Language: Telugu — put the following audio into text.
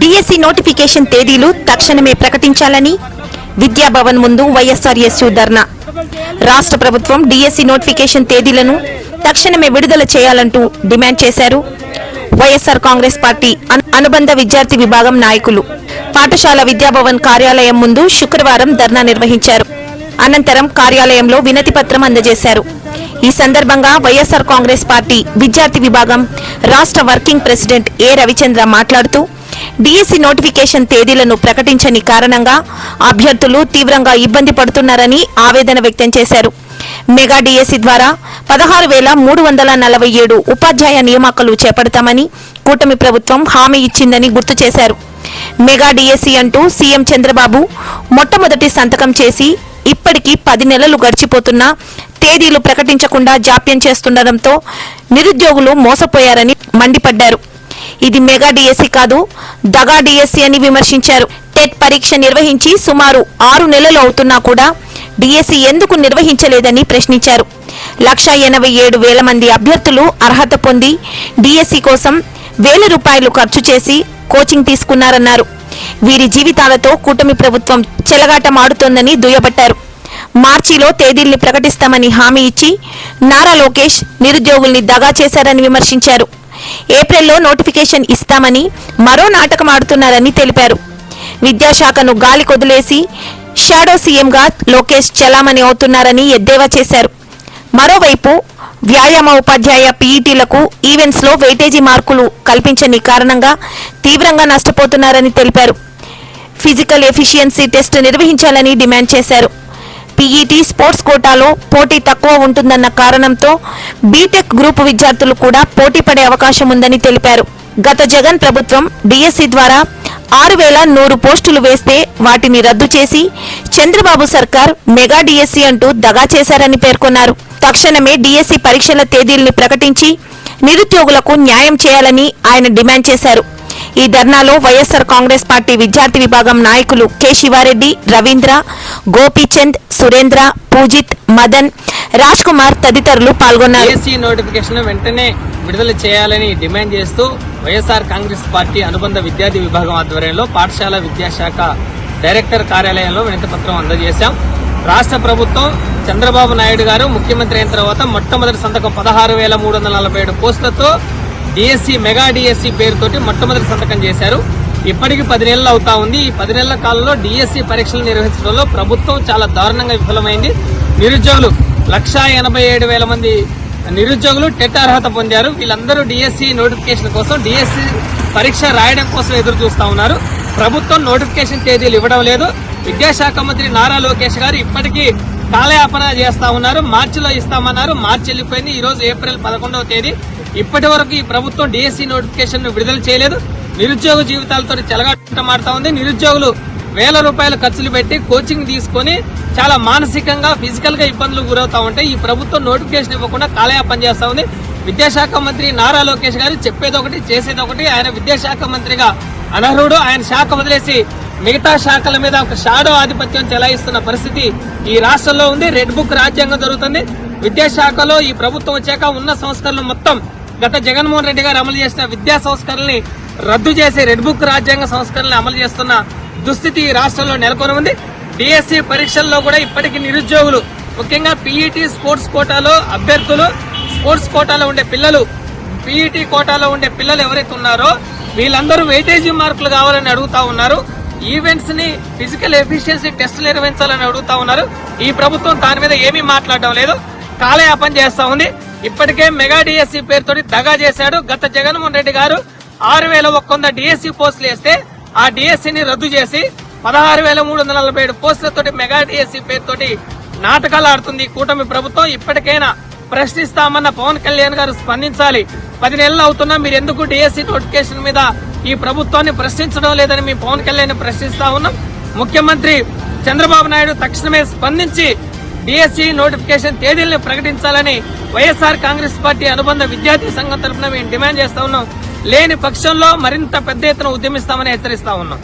డిఎస్సి నోటిఫికేషన్ తేదీలు తక్షణమే ప్రకటించాలని విద్యాభవన్ ముందు వైఎస్ఆర్ఎస్యు ధర్నా. రాష్ట్ర ప్రభుత్వం డిఎస్సి నోటిఫికేషన్ తేదీలను తక్షణమే విడుదల చేయాలంటూ డిమాండ్ చేశారు. వైఎస్ఆర్ కాంగ్రెస్ పార్టీ అనుబంధ విద్యార్థి విభాగం నాయకులు. పాఠశాల విద్యాభవన్ కార్యాలయం ముందు శుక్రవారం ధర్నా నిర్వహించారు. అనంతరం కార్యాలయంలో వినతి పత్రం అందజేశారు. ఈ సందర్భంగా వైఎస్ఆర్ కాంగ్రెస్ పార్టీ విద్యార్థి విభాగం రాష్ట్ర వర్కింగ్ ప్రెసిడెంట్ ఏ రవిచంద్ర మాట్లాడుతూ డిఎస్సి నోటిఫికేషన్ తేదీలను ప్రకటించని కారణంగా అభ్యర్థులు తీవ్రంగా ఇబ్బంది పడుతున్నారని ఆవేదన వ్యక్తం చేశారు. మెగా డిఎస్సి ద్వారా పదహారు వేల మూడు వందల నలభై ఏడు ఉపాధ్యాయ నియామకాలు చేపడతామని కూటమి ప్రభుత్వం హామీ ఇచ్చిందని గుర్తు చేశారు. మెగా డిఎస్సి అంటూ సీఎం చంద్రబాబు మొట్టమొదటి సంతకం చేసి ఇప్పటికీ పది నెలలు గడిచిపోతున్నా తేదీలు ప్రకటించకుండా జాప్యం చేస్తుండటంతో నిరుద్యోగులు మోసపోయారని మండిపడ్డారు. ఇది మెగా డిఎస్సి కాదు దగా డిఎస్సి అని విమర్శించారు. టెట్ పరీక్ష నిర్వహించి సుమారు ఆరు నెలలు అవుతున్నా కూడా డిఎస్సి ఎందుకు నిర్వహించలేదని ప్రశ్నించారు. లక్ష ఎనభై ఏడు వేల మంది అభ్యర్థులు అర్హత పొంది డిఎస్సి కోసం వేల రూపాయలు ఖర్చు చేసి కోచింగ్ తీసుకున్నారన్నారు. వీరి జీవితాలతో కూటమి ప్రభుత్వం చెలగాటమాడుతోందని దుయ్యబట్టారు. మార్చిలో తేదీల్ని ప్రకటిస్తామని హామీ ఇచ్చి నారా లోకేష్ నిరుద్యోగుల్ని దగా చేశారని విమర్శించారు. ఏప్రిల్లో నోటిఫికేషన్ ఇస్తామని మరో నాటకం ఆడుతున్నారని తెలిపారు. విద్యాశాఖను గాలి కొదిలేసి షాడో సీఎంగా లోకేష్ చలామణి అవుతున్నారని ఎద్దేవా చేశారు. మరోవైపు వ్యాయామ ఉపాధ్యాయ పీఈటీలకు ఈవెంట్స్లో వెయిటేజీ మార్కులు కల్పించని కారణంగా తీవ్రంగా నష్టపోతున్నారని తెలిపారు. ఫిజికల్ ఎఫిషియన్సీ టెస్ట్ నిర్వహించాలని డిమాండ్ చేశారు. పీఈటీ స్పోర్ట్స్ కోటాలో పోటీ తక్కువ ఉంటుందన్న కారణంతో బీటెక్ గ్రూప్ విద్యార్థులు కూడా పోటీ పడే అవకాశం ఉందని తెలిపారు. గత జగన్ ప్రభుత్వం డిఎస్సి ద్వారా ఆరు వేల నూరు పోస్టులు వేస్తే వాటిని రద్దు చేసి చంద్రబాబు సర్కార్ మెగా డిఎస్సి అంటూ దగా చేశారని పేర్కొన్నారు. తక్షణమే డిఎస్సి పరీక్షల తేదీల్ని ప్రకటించి నిరుద్యోగులకు న్యాయం చేయాలని ఆయన డిమాండ్ చేశారు. ఈ ధర్నాలో వైఎస్ఆర్ కాంగ్రెస్ పార్టీ విద్యార్థి విభాగం నాయకులు కె శివారెడ్డి రవీంద్ర గోపీచంద్ సురేంద్ర పూజిత్ మదన్ రాజ్ కుమార్ తదితరులు పాల్గొన్నారు. నోటిఫికేషన్ వెంటనే విడుదల చేయాలని డిమాండ్ చేస్తూ వైఎస్ఆర్ కాంగ్రెస్ పార్టీ అనుబంధ విద్యార్థి విభాగం ఆధ్వర్యంలో పాఠశాల విద్యాశాఖ డైరెక్టర్ కార్యాలయంలో వినతి పత్రం అందజేశాం. రాష్ట్ర ప్రభుత్వం చంద్రబాబు నాయుడు గారు ముఖ్యమంత్రి అయిన తర్వాత మొట్టమొదటి సంతకం పదహారు వేల మూడు వందల నలభై ఏడు పోస్టులతో డిఎస్సి మెగా డిఎస్సి పేరుతోటి మొట్టమొదటి సంతకం చేశారు. ఇప్పటికి పది నెలలు అవుతా ఉంది. ఈ పది నెలల కాలంలో డిఎస్సి పరీక్షలు నిర్వహించడంలో ప్రభుత్వం చాలా దారుణంగా విఫలమైంది. నిరుద్యోగులు లక్షా ఎనభై ఏడు వేల మంది నిరుద్యోగులు టెట్ అర్హత పొందారు. వీళ్ళందరూ డిఎస్సి నోటిఫికేషన్ కోసం డిఎస్సి పరీక్ష రాయడం కోసం ఎదురు చూస్తూ ఉన్నారు. ప్రభుత్వం నోటిఫికేషన్ తేదీలు ఇవ్వడం లేదు. విద్యాశాఖ మంత్రి నారా లోకేష్ గారు ఇప్పటికీ కాలయాపన చేస్తా ఉన్నారు. మార్చిలో ఇస్తామన్నారు. మార్చి వెళ్ళిపోయింది. ఈరోజు ఏప్రిల్ పదకొండవ తేదీ. ఇప్పటి వరకు ఈ ప్రభుత్వం డిఎస్సి నోటిఫికేషన్ విడుదల చేయలేదు. నిరుద్యోగ జీవితాలతో చెలగాటమాడుతా ఉంది. నిరుద్యోగులు వేల రూపాయల ఖర్చులు పెట్టి కోచింగ్ తీసుకొని చాలా మానసికంగా ఫిజికల్గా ఇబ్బందులు గురవుతా ఉంటాయి ఈ ప్రభుత్వం నోటిఫికేషన్ ఇవ్వకుండా కాలయాపన చేస్తా ఉంది. విద్యాశాఖ మంత్రి నారా లోకేష్ గారు చెప్పేది ఒకటి చేసేది ఒకటి ఆయన విద్యాశాఖ మంత్రిగా అనర్హుడు. ఆయన శాఖ వదిలేసి మిగతా శాఖల మీద ఒక షాడో ఆధిపత్యం చెలాయిస్తున్న పరిస్థితి ఈ రాష్ట్రంలో ఉంది. రెడ్ బుక్ రాజ్యాంగం జరుగుతుంది. విద్యాశాఖలో ఈ ప్రభుత్వం వచ్చాక ఉన్న సంస్కరణలు మొత్తం గత జగన్మోహన్ రెడ్డి గారు అమలు చేసిన విద్యా సంస్కరణల్ని రద్దు చేసి రెడ్ బుక్ రాజ్యాంగ సంస్కరణలు అమలు చేస్తున్న దుస్థితి రాష్ట్రంలో నెలకొని ఉంది డిఎస్సి పరీక్షల్లో కూడా ఇప్పటికీ నిరుద్యోగులు ముఖ్యంగా పీఈటీ స్పోర్ట్స్ కోటాలో అభ్యర్థులు స్పోర్ట్స్ కోటాలో ఉండే పిల్లలు పీఈటీ కోటాలో ఉండే పిల్లలు ఎవరైతే ఉన్నారో వీళ్ళందరూ వెయిటేజీ మార్కులు కావాలని అడుగుతా ఉన్నారు. ఈవెంట్స్ని ఫిజికల్ ఎఫిషియన్సీ టెస్టులు నిర్వహించాలని అడుగుతా ఉన్నారు. ఈ ప్రభుత్వం దాని మీద ఏమీ మాట్లాడడం లేదు. కాలయాపన చేస్తా ఉంది. ఇప్పటికే మెగా డిఎస్సి పేరుతో దగా చేశాడు గత జగన్మోహన్ రెడ్డి గారు. ఆరు వేల ఒక్క వంద డిఎస్సి పోస్టులు వేస్తే ఆ డిఎస్సిని రద్దు చేసి పదహారు వేల మూడు వందల నలభై ఏడు పోస్టులతోటి మెగా డిఎస్సి పేరుతోటి నాటకాలు ఆడుతుంది కూటమి ప్రభుత్వం. ఇప్పటికైనా ప్రశ్నిస్తామన్న పవన్ కళ్యాణ్ గారు స్పందించాలి. పది నెలలు అవుతున్నా మీరు ఎందుకు డిఎస్సి నోటిఫికేషన్ మీద ఈ ప్రభుత్వాన్ని ప్రశ్నించడం లేదని మీ పవన్ కళ్యాణ్ ప్రశ్నిస్తా ఉన్నాం. ముఖ్యమంత్రి చంద్రబాబు నాయుడు తక్షణమే స్పందించి డిఎస్సి నోటిఫికేషన్ తేదీలను ప్రకటించాలని వైఎస్ఆర్ కాంగ్రెస్ పార్టీ అనుబంధ విద్యార్థి సంఘం తరఫున మేము డిమాండ్ చేస్తా ఉన్నాం. లేని పక్షంలో మరింత పెద్ద ఎత్తున ఉద్యమిస్తామని హెచ్చరిస్తా ఉన్నాం.